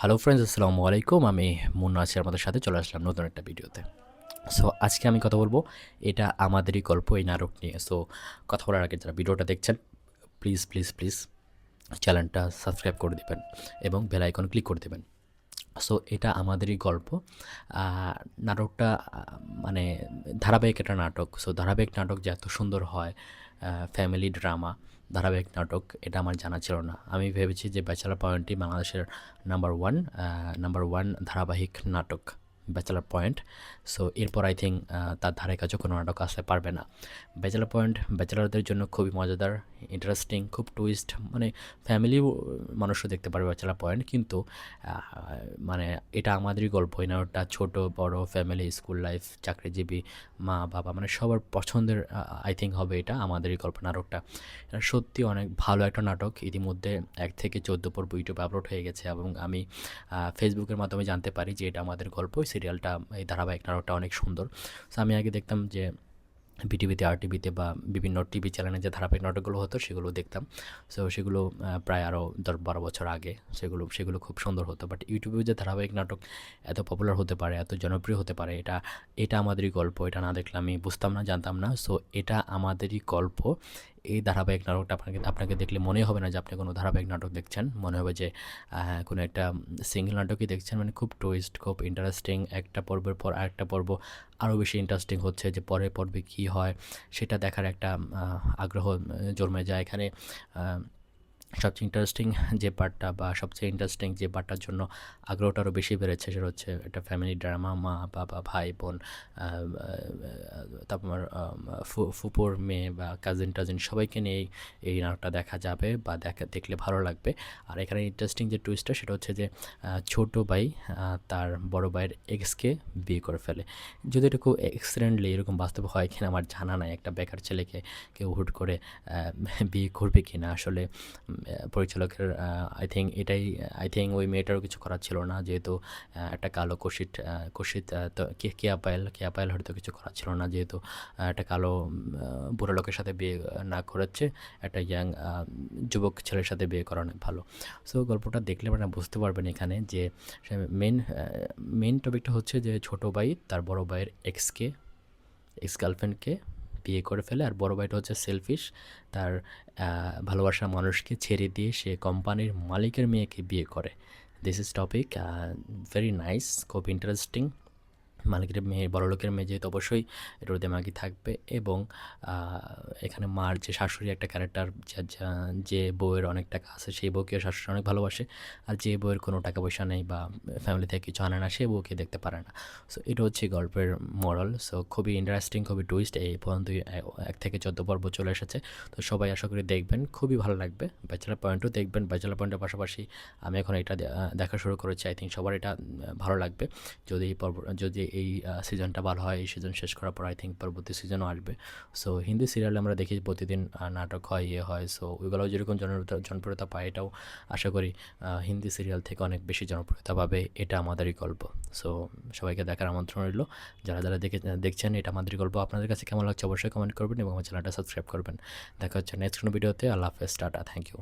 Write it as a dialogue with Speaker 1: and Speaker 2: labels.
Speaker 1: Hello friends আসসালামু আলাইকুম আমি মুন্না আছি আমাদের সাথে। চলে আসলাম নতুন একটা ভিডিওতে। সো আজকে আমি কথা বলব, এটা আমাদেরই গল্প, এই নাটক নিয়ে। সো কথা বলার আগে যারা ভিডিওটা দেখছেন প্লিজ প্লিজ প্লিজ চ্যানেলটা সাবস্ক্রাইব করে দেবেন এবং বেল আইকন ক্লিক করে দেবেন। সো এটা আমাদেরই গল্প। নাটকটা মানে ধারাবাহিক একটা নাটক। সো ধারাবাহিক নাটক যে এত সুন্দর হয় ফ্যামিলি ড্রামা ধারাবাহিক নাটক, এটা আমার জানা ছিল না। আমি ভেবেছি যে ব্যাচেলার পয়েন্টটি বাংলাদেশের নাম্বার ওয়ান নাম্বার ওয়ান ধারাবাহিক নাটক। ব্যাচেলার পয়েন্ট সো এরপর আই থিঙ্ক তার ধারে কাছে কোনো নাটক আসতে পারবে না। ব্যাচেলার পয়েন্ট ব্যাচেলারদের জন্য খুবই মজাদার ইন্টারেস্টিং খুব টুইস্ট মানে ফ্যামিলি মানুষও দেখতে পারবে ব্যাচেলার পয়েন্ট কিন্তু মানে এটা আমাদেরই গল্প, এই নাটকটা ছোটো, বড় ফ্যামিলি স্কুল লাইফ চাকরিজীবী, মা, বাবা মানে সবার পছন্দের আই থিঙ্ক হবে এটা আমাদেরই গল্প নাটকটা। সত্যি অনেক ভালো একটা নাটক, ইতিমধ্যে এক থেকে চোদ্দ পর্ব ইউটিউবে আপলোড হয়ে গেছে এবং আমি ফেসবুকের মাধ্যমে জানতে পারি যে এটা আমাদের গল্প সিরিয়ালটা এই ধারাবাহিক নাটকটা অনেক সুন্দর। সো আমি আগে দেখতাম যে বিটিভিতে আর টিভিতে বা বিভিন্ন টিভি চ্যানেলে যে ধারাবাহিক নাটকগুলো হতো, সেগুলো দেখতাম। সো সেগুলো প্রায় আরও দশ বারো বছর আগে সেগুলো সেগুলো খুব সুন্দর হতো। বাট ইউটিউবে যে ধারাবাহিক নাটক এত পপুলার হতে পারে, এত জনপ্রিয় হতে পারে, এটা এটা আমাদেরই গল্প, এটা না দেখলে আমি বুঝতাম না, জানতাম না। সো এটা আমাদেরই গল্প। এই ধারাবাহিক নাটকটা আপনাকে আপনাকে দেখলে মনে হবে না যে আপনি কোনো ধারাবাহিক নাটক দেখছেন। মনে হবে যে কোনো একটা সিঙ্গেল নাটকই দেখছেন। মানে খুব টুইস্ট খুব ইন্টারেস্টিং একটা পর্বের পর আরেকটা পর্ব আরও বেশি ইন্টারেস্টিং হচ্ছে যে পরের পর্বে কী হয়, সেটা দেখার একটা আগ্রহ জন্মে যায়। এখানে সবচেয়ে ইন্টারেস্টিং যে পার্টটা বা সবচেয়ে ইন্টারেস্টিং যে পার্টটার জন্য আগ্রহটা আরও বেশি বেড়েছে সেটা হচ্ছে একটা ফ্যামিলি ড্রামা মা, বাবা, ভাই, বোন তারপর ফুপুর মেয়ে বা কাজিন টাজিন সবাইকে নিয়ে এই- নাটকটা দেখা যাবে বা দেখা, দেখলে ভালো লাগবে। আর এখানে ইন্টারেস্টিং যে টুইস্টটা সেটা হচ্ছে যে ছোট ভাই তার বড় ভাইয়ের এক্সকে বিয়ে করে ফেলে। যদি এটা খুব এক্সিডেন্টলি এরকম বাস্তবে হয় কিনা আমার জানা নাই। একটা বেকার ছেলেকে কেউ হুট করে বিয়ে করবে কিনা। আসলে পরিচালকের আই থিঙ্ক এটাই আই থিঙ্ক ওই মেয়েটারও কিছু করার ছিল না। যেহেতু একটা কালো কষিত তো কে কেয়া পায়েল কেয়া পায়েল হয়তো কিছু করার ছিল না। যেহেতু একটা কালো বুড়ো লোকের সাথে বিয়ে না করাচ্ছে একটা ইয়াং যুবক ছেলের সাথে বিয়ে করা অনেক ভালো। সো গল্পটা দেখলে আপনারা বুঝতে পারবেন এখানে যে মেন মেন টপিকটা হচ্ছে যে ছোটো ভাই তার বড় ভাইয়ের এক্সকে এক্স গার্লফ্রেন্ডকে বিয়ে করে ফেলে। আর বড় ভাইটা হচ্ছে সেলফিশ তার ভালোবাসা মানুষকে ছেড়ে দিয়ে সে কোম্পানির মালিকের মেয়েকে বিয়ে করে। This is topic very nice খুব ইন্টারেস্টিং মালিকের মেয়ে বড় লোকের মেয়ে যেহেতু অবশ্যই এটার দেমাগি থাকবে এবং এখানে মার যে শাশুড়ি একটা ক্যারেক্টার যে বউয়ের অনেক টাকা আছে সেই বউকে শাশুড়ি অনেক ভালোবাসে আর যে বউয়ের কোনো টাকা পয়সা নেই বা ফ্যামিলি থেকে কিছু আনে না সে বউকে দেখতে পারে না। সো এটা হচ্ছে গল্পের মরাল সো খুবই ইন্টারেস্টিং খুবই টুইস্ট এই পর্যন্ত এক থেকে চোদ্দ পর্ব চলে এসেছে। তো সবাই আশা করি দেখবেন, খুবই ভালো লাগবে। ব্যাচেলার পয়েন্টও দেখবেন ব্যাচেলার পয়েন্টের পাশাপাশি আমি এখন এটা দেখা শুরু করেছি। আই থিঙ্ক সবার এটা ভালো লাগবে। যদি এই পর্ব, যদি এই সিজনটা ভালো হয়, এই সিজন শেষ করার পর আই থিঙ্ক পরবর্তী সিজনও আসবে। সো হিন্দি সিরিয়ালে আমরা দেখি প্রতিদিন নাটক হয় ইয়ে হয় সো ওইগুলো যেরকম জনপ্রিয়তা জনপ্রিয়তা পায়, এটাও আশা করি হিন্দি সিরিয়াল থেকে অনেক বেশি জনপ্রিয়তা পাবে, এটা আমাদেরই গল্প। সো সবাইকে দেখার আমন্ত্রণ রইল। যারা যারা দেখে, দেখছেন, এটা আমাদেরই গল্প। আপনাদের কাছে কেমন লাগছে অবশ্যই কমেন্ট করবেন এবং আমার চ্যানেলটা সাবস্ক্রাইব করবেন। দেখা হচ্ছে নেক্সট কোনো ভিডিওতে আল্লাহ হাফেজ, টাটা থ্যাংক ইউ